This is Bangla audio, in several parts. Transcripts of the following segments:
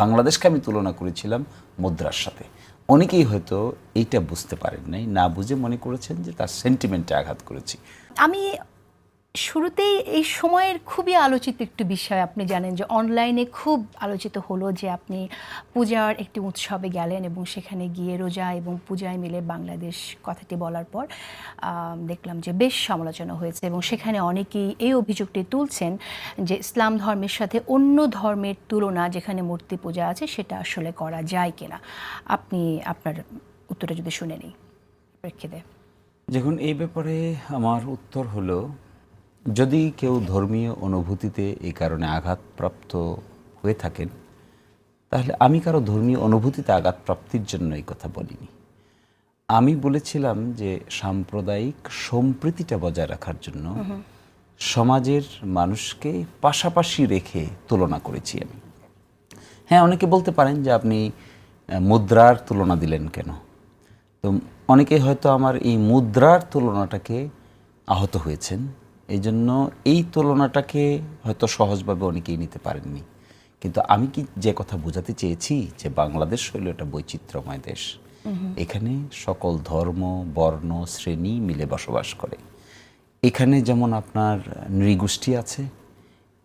বাংলাদেশকে আমি তুলনা করেছিলাম মুদ্রার সাথে। অনেকেই হয়তো এইটা বুঝতে পারেন নাই, না বুঝে মনে করেছেন যে তার সেন্টিমেন্টে আঘাত করেছি। আমি শুরুতেই এই সময়ের খুবই আলোচিত একটি বিষয়। আপনি জানেন যে অনলাইনে খুব আলোচিত হলো যে আপনি পূজার একটি উৎসবে গেলেন এবং সেখানে গিয়ে রোজা এবং পূজায় মিলে বাংলাদেশ কথাটি বলার পর দেখলাম যে বেশ সমালোচনা হয়েছে এবং সেখানে অনেকেই এই অভিযোগটি তুলছেন যে ইসলাম ধর্মের সাথে অন্য ধর্মের তুলনা যেখানে মূর্তি পূজা আছে সেটা আসলে করা যায় কিনা। আপনি, আপনার উত্তরটা যদি শুনে নিই। প্রেক্ষিতে। দেখুন, এই ব্যাপারে আমার উত্তর হলো যদি কেউ ধর্মীয় অনুভূতিতে এই কারণে আঘাতপ্রাপ্ত হয়ে থাকেন তাহলে আমি কারও ধর্মীয় অনুভূতিতে আঘাতপ্রাপ্তির জন্য এই কথা বলিনি। আমি বলেছিলাম যে সাম্প্রদায়িক সম্প্রীতিটা বজায় রাখার জন্য সমাজের মানুষকে পাশাপাশি রেখে তুলনা করেছি আমি। হ্যাঁ অনেকে বলতে পারেন যে আপনি মুদ্রার তুলনা দিলেন কেন? তো অনেকে হয়তো আমার এই মুদ্রার তুলনাটাকে আহত হয়েছেন। এই জন্য এই তুলনাটাকে হয়তো সহজভাবে অনেকেই নিতে পারেননি। কিন্তু আমি কি যে কথা বোঝাতে চেয়েছি যে বাংলাদেশ হইল একটা বৈচিত্র্যময় দেশ। এখানে সকল ধর্ম বর্ণ শ্রেণি মিলে বসবাস করে। এখানে যেমন আপনার নৃগোষ্ঠী আছে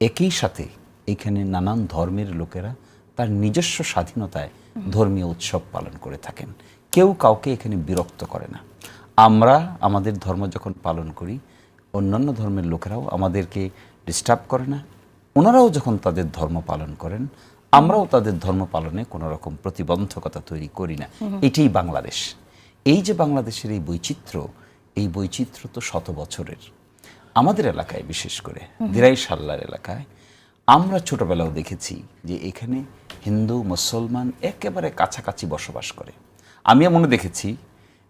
একই সাথে এখানে নানান ধর্মের লোকেরা তার নিজস্ব স্বাধীনতায় ধর্মীয় উৎসব পালন করে থাকেন। কেউ কাউকে এখানে বিরক্ত করে না। আমরা আমাদের ধর্ম যখন পালন করি অন্যান্য ধর্মের লোকেরাও আমাদেরকে ডিস্টার্ব করে না। ওনারাও যখন তাদের ধর্ম পালন করেন আমরাও তাদের ধর্ম পালনে কোনো রকম প্রতিবন্ধকতা তৈরি করি না। এটাই বাংলাদেশ। এই যে বাংলাদেশের এই বৈচিত্র্য এই বৈচিত্র্য তো শত বছরের। আমাদের এলাকায় বিশেষ করে দিরাই সাল্লার এলাকায় আমরা ছোটবেলাও দেখেছি যে এখানে হিন্দু মুসলমান একেবারে কাছাকাছি বসবাস করে। আমি মনে দেখেছি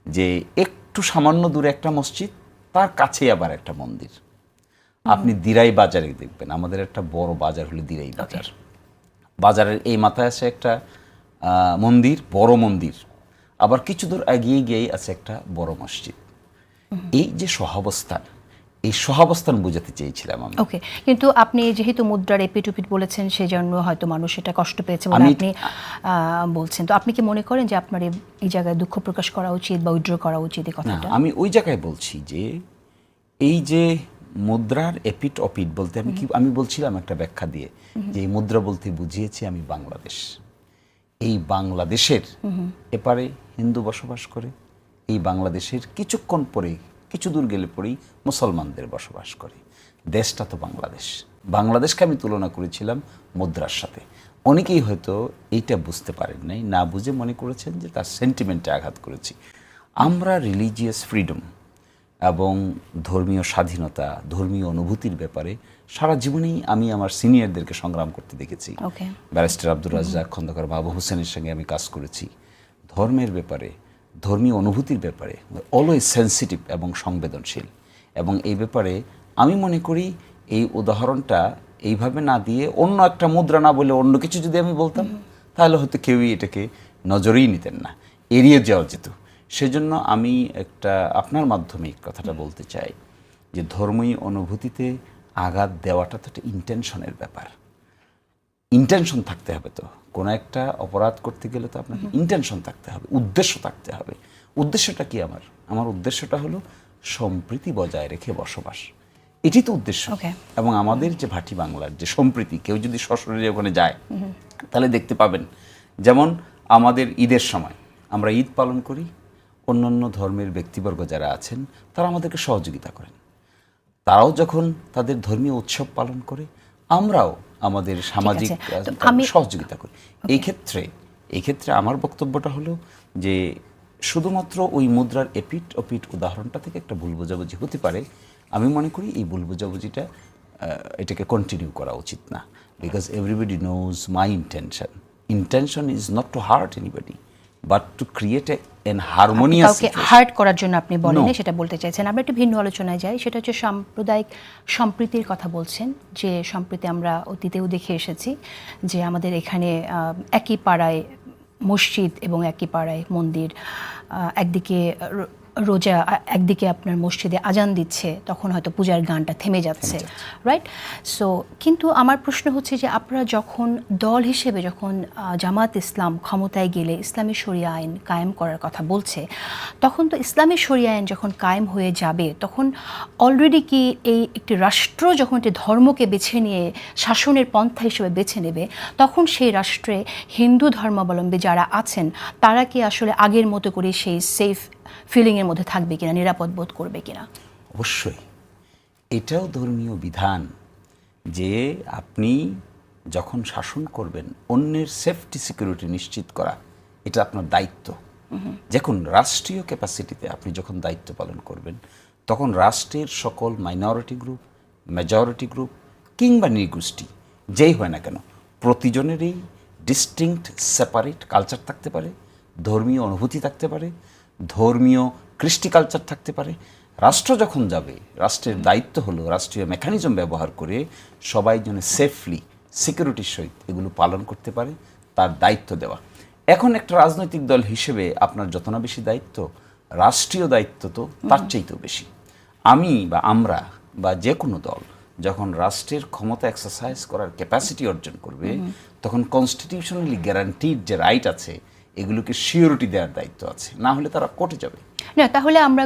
যে একটু সামান্য দূরে একটা মসজিদ তার কাছে আবার একটা মন্দির। আপনি দিরাই বাজারে দেখবেন। আমাদের একটা বড় বাজার হলো দিরাই বাজার। বাজারের এই মাথায় আছে একটা মন্দির বড় মন্দির। আবার কিছু দূর এগিয়ে গিয়েই আছে একটা বড় মসজিদ। এই যে সহাবস্থান এই সহাবস্থান বোঝাতে চেয়েছিলাম আমি। ওকে কিন্তু আপনি যেহেতু মুদ্রার এপিটুপিট বলেছেন সেজন্য হয়তো মানুষ এটা কষ্ট পেয়েছে বলে আপনি বলছেন। তো আপনি কি মনে করেন যে আপনার এই- জায়গায় দুঃখ প্রকাশ করা উচিত বা উইড্র করা উচিত এই কথাটা? আমি ওই জায়গায় বলছি যে এই যে মুদ্রার এপিট অপিট বলতে আমি কি আমি বলছিলাম একটা ব্যাখ্যা দিয়ে যে এই মুদ্রা বলতে বুঝিয়েছি আমি বাংলাদেশ। এই বাংলাদেশের এপারে হিন্দু বসবাস করে এই বাংলাদেশের কিছুক্ষণ পরে কিছু দূর গেলে পরেই মুসলমানদের বসবাস করে। দেশটা তো বাংলাদেশ। বাংলাদেশকে আমি তুলনা করেছিলাম মুদ্রার সাথে। অনেকেই হয়তো এইটা বুঝতে পারেন নাই না বুঝে মনে করেছেন যে তার সেন্টিমেন্টে আঘাত করেছি। আমরা রিলিজিয়াস ফ্রিডম এবং ধর্মীয় স্বাধীনতা ধর্মীয় অনুভূতির ব্যাপারে সারা জীবনেই আমি আমার সিনিয়রদেরকে সংগ্রাম করতে দেখেছি। ওকে ব্যারিস্টার আব্দুর রাজ্জাক খন্দকার বাবু হোসেনের সঙ্গে আমি কাজ করেছি। ধর্মের ব্যাপারে ধর্মীয় অনুভূতির ব্যাপারে অলওয়েজ সেন্সিটিভ এবং সংবেদনশীল। এবং এই ব্যাপারে আমি মনে করি এই উদাহরণটা এইভাবে না দিয়ে অন্য একটা মুদ্রা না বলে অন্য কিছু যদি আমি বলতাম, তাহলে হয়তো কেউই এটাকে নজরেই নিতেন না। এড়িয়ে যাওয়া যেত। সেজন্য আমি একটা আপনার মাধ্যমে কথাটা বলতে চাই যে ধর্মীয় অনুভূতিতে আঘাত দেওয়াটা তো একটা ইন্টেনশনের ব্যাপার। ইন্টেনশন থাকতে হবে তো। কোনো একটা অপরাধ করতে গেলে তো আপনাকে ইন্টেনশন থাকতে হবে উদ্দেশ্য থাকতে হবে। উদ্দেশ্যটা কি আমার? আমার উদ্দেশ্যটা হলো সম্প্রীতি বজায় রেখে বসবাস। এটি তো উদ্দেশ্য. এবং আমাদের যে ভাটি বাংলার যে সম্প্রীতি কেউ যদি সশরীরে ওখানে যায় তাহলে দেখতে পাবেন যেমন আমাদের ঈদের সময় আমরা ঈদ পালন করি অন্যান্য ধর্মের ব্যক্তিবর্গ যারা আছেন তারা আমাদেরকে সহযোগিতা করেন। তারাও যখন তাদের ধর্মীয় উৎসব পালন করে আমরাও আমাদের সামাজিক সহযোগিতা করি। এই ক্ষেত্রে এই ক্ষেত্রে আমার বক্তব্যটা হলো যে শুধুমাত্র ওই মুদ্রার এপিট ওপিট উদাহরণটা থেকে একটা ভুল বোঝাবুঝি হতে পারে। আমি মনে করি এই ভুল বোঝাবুঝিটা এটাকে কন্টিনিউ করা উচিত না। Because everybody knows my intention intention is not to hurt anybody but to create an harmonious কাউকে হার্ট করার জন্য আপনি বলেন সেটা বলতে চাইছেন। আমরা একটু ভিন্ন আলোচনায় যাই। সেটা হচ্ছে সাম্প্রদায়িক সম্প্রীতির কথা বলছেন যে সম্প্রীতি আমরা অতীতেও দেখে এসেছি যে আমাদের এখানে একই পাড়ায় মসজিদ এবং একই পাড়ায় মন্দির একদিকে রোজা একদিকে আপনার মসজিদে আজান দিচ্ছে তখন হয়তো পূজার গানটা থেমে যাচ্ছে রাইট সো কিন্তু আমার প্রশ্ন হচ্ছে যে আপনারা যখন দল হিসেবে যখন জামাত ইসলাম ক্ষমতায় গেলে ইসলামী শরিয়া আইন কায়েম করার কথা বলছে তখন তো ইসলামী শরিয়া আইন যখন কায়েম হয়ে যাবে তখন অলরেডি কি এই একটি রাষ্ট্র যখন একটি ধর্মকে বেছে নিয়ে শাসনের পন্থা হিসেবে বেছে নেবে তখন সেই রাষ্ট্রে হিন্দু ধর্মাবলম্বী যারা আছেন তারা কি আসলে আগের মতো করে সেই সেফ ফিলিংয়ের মধ্যে থাকবে কিনা নিরাপদ বোধ করবে কিনা? অবশ্যই। এটাও ধর্মীয় বিধান যে আপনি যখন শাসন করবেন অন্যের সেফটি সিকিউরিটি নিশ্চিত করা এটা আপনার দায়িত্ব। যখন রাষ্ট্রীয় ক্যাপাসিটিতে আপনি যখন দায়িত্ব পালন করবেন তখন রাষ্ট্রের সকল মাইনরিটি গ্রুপ মেজরিটি গ্রুপ কিংবা নৃগোষ্ঠী যেই হয় না কেন প্রতিজনেরই ডিস্টিংক্ট সেপারেট কালচার থাকতে পারে ধর্মীয় অনুভূতি থাকতে পারে ধর্মীয় কৃষ্টি কালচার থাকতে পারে। রাষ্ট্র যখন যাবে রাষ্ট্রের দায়িত্ব হলো রাষ্ট্রীয় মেকানিজম ব্যবহার করে সবাই যেন সেফলি সিকিউরিটির সহিত এগুলো পালন করতে পারে তার দায়িত্ব দেওয়া। এখন একটা রাজনৈতিক দল হিসেবে আপনার যত না বেশি দায়িত্ব রাষ্ট্রীয় দায়িত্ব তো তার চাইতেও বেশি। আমি বা আমরা বা যে কোনো দল যখন রাষ্ট্রের ক্ষমতা এক্সারসাইজ করার ক্যাপাসিটি অর্জন করবে তখন কনস্টিটিউশনালি গ্যারান্টিড যে রাইট আছে এগুলোকে সিওরিটি দেওয়ার দায়িত্ব আছে। না হলে তারা কটে যাবে। না, তাহলে আমরা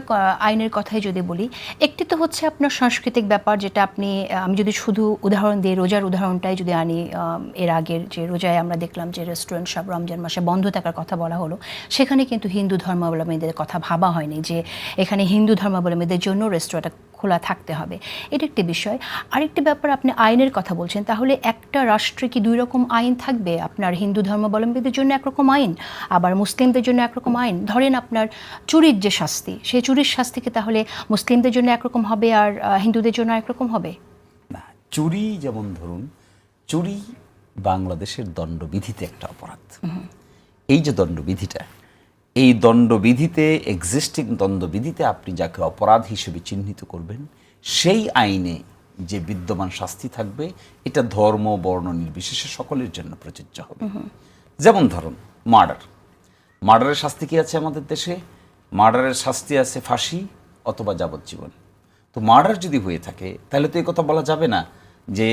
আইনের কথাই যদি বলি, একটি তো হচ্ছে আপনার সাংস্কৃতিক ব্যাপার যেটা আপনি আমি যদি শুধু উদাহরণ দিই, রোজার উদাহরণটাই যদি আনি এর আগের যে রোজায় আমরা দেখলাম যে রেস্টুরেন্ট সব রমজান মাসে বন্ধ থাকার কথা বলা হলো, সেখানে কিন্তু হিন্দু ধর্মাবলম্বীদের কথা ভাবা হয়নি যে এখানে হিন্দু ধর্মাবলম্বীদের জন্য রেস্টুরেন্টটা খোলা থাকতে হবে। এটা একটি বিষয়। আরেকটি ব্যাপার আপনি আইনের কথা বলছেন, তাহলে একটা রাষ্ট্রে কি দুই রকম আইন থাকবে? আপনার হিন্দু ধর্মাবলম্বীদের জন্য একরকম আইন, আবার মুসলিমদের জন্য একরকম আইন। ধরেন আপনার চুরির যে শাস্তি সেই চুরির শাস্তিকে তাহলে মুসলিমদের জন্য একরকম হবে আর হিন্দুদের জন্য একরকম হবে? না চুরি যেমন ধরুন চুরি বাংলাদেশের দণ্ডবিধিতে একটা অপরাধ। এই যে দণ্ডবিধিটা এই দণ্ডবিধিতে এক্সিস্টিং দণ্ডবিধিতে আপনি যাকে অপরাধ হিসেবে চিহ্নিত করবেন সেই আইনে যে বিদ্যমান শাস্তি থাকবে এটা ধর্ম বর্ণ নির্বিশেষে সকলের জন্য প্রযোজ্য হবে। যেমন ধরুন মার্ডার। মার্ডারের শাস্তি কি আছে আমাদের দেশে? মার্ডারের শাস্তি আছে ফাঁসি অথবা যাবজ্জীবন। তো মার্ডার যদি হয়ে থাকে তাহলে তো এই কথা বলা যাবে না যে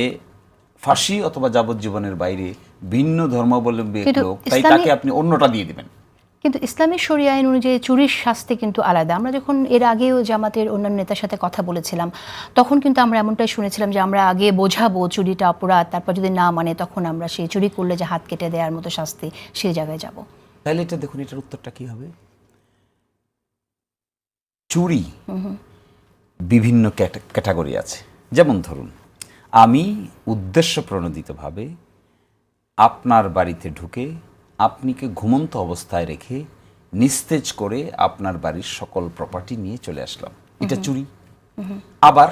ফাঁসি অথবা যাবজ্জীবনের বাইরে ভিন্ন ধর্মাবলম্বী লোক তাই তাকে আপনি অন্যটা দিয়ে দিবেন। কিন্তু ইসলামী শরিয়া আইন অনুযায়ী চুরির শাস্তি কিন্তু আলাদা। আমরা যখন এর আগেও জামাতের অন্যান্য নেতার সাথে কথা বলেছিলাম তখন কিন্তু আমরা এমনটাই শুনেছিলাম যে আমরা আগে বোঝাবো চুরিটা অপরাধ তারপর যদি না মানে তখন আমরা সেই চুরি করলে যে হাত কেটে দেওয়ার মতো শাস্তি সেই জায়গায় যাব। তাহলে এটা দেখুন এটার উত্তরটা কি হবে? চুরি বিভিন্ন ক্যাটা- ক্যাটাগরি আছে। যেমন ধরুন আমি উদ্দেশ্য প্রণোদিতভাবে আপনার বাড়িতে ঢুকে আপনিকে ঘুমন্ত অবস্থায় রেখে নিস্তেজ করে আপনার বাড়ির সকল প্রপার্টি নিয়ে চলে আসলাম। এটা চুরি। আবার